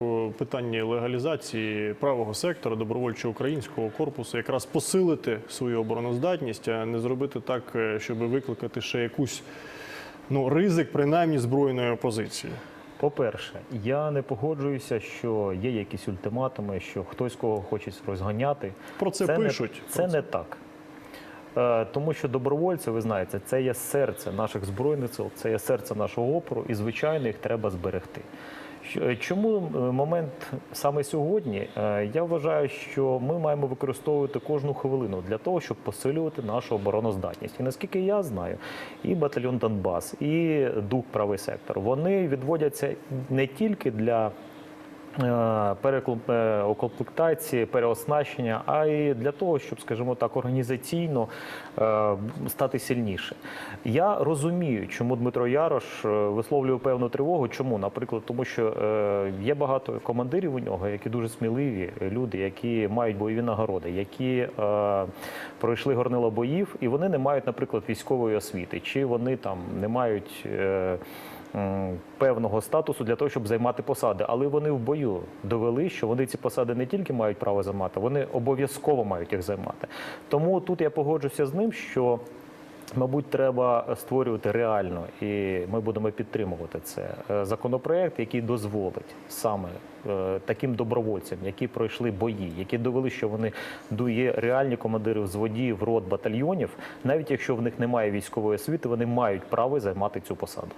у питанні легалізації правого сектора добровольчого українського корпусу якраз посилити свою обороноздатність, а не зробити так, е, щоб викликати ще якусь ну ризик, принаймні збройної опозиції. По-перше, я не погоджуюся, що є якісь ультиматуми, що хтось кого хоче розганяти. Про це, не, пишуть. це не так. Е, Тому що добровольці, ви знаєте, це є серце наших збройних сил, це є серце нашого опору, і звичайно їх треба зберегти. Е, Чому е, момент саме сьогодні? Я вважаю, що ми маємо використовувати кожну хвилину для того, щоб посилювати нашу обороноздатність. І наскільки я знаю, і батальйон Донбас, і дух правий сектор вони відводяться не тільки для е, переклу- е, переоснащення, а й для того, щоб, скажімо так, організаційно е, стати сильніше. Я розумію, чому Дмитро Ярош висловлює певну тривогу. Чому, наприклад, тому що є багато командирів у нього, які дуже сміливі люди, які мають бойові нагороди, які пройшли горнило боїв, і вони не мають, наприклад, військової освіти, чи вони там не мають. Певного статусу для того, щоб займати посади, але вони в бою довели, що вони ці посади не тільки мають право займати, вони обов'язково мають їх займати. Тому тут я погоджуся з ним, що. Мабуть, треба створювати реально, і ми будемо підтримувати це е, законопроект, який дозволить саме е, таким добровольцям, які пройшли бої, які довели, що вони ду- є реальні командири взводів, рот, батальйонів, навіть якщо в них немає військової освіти, вони мають право займати цю посаду.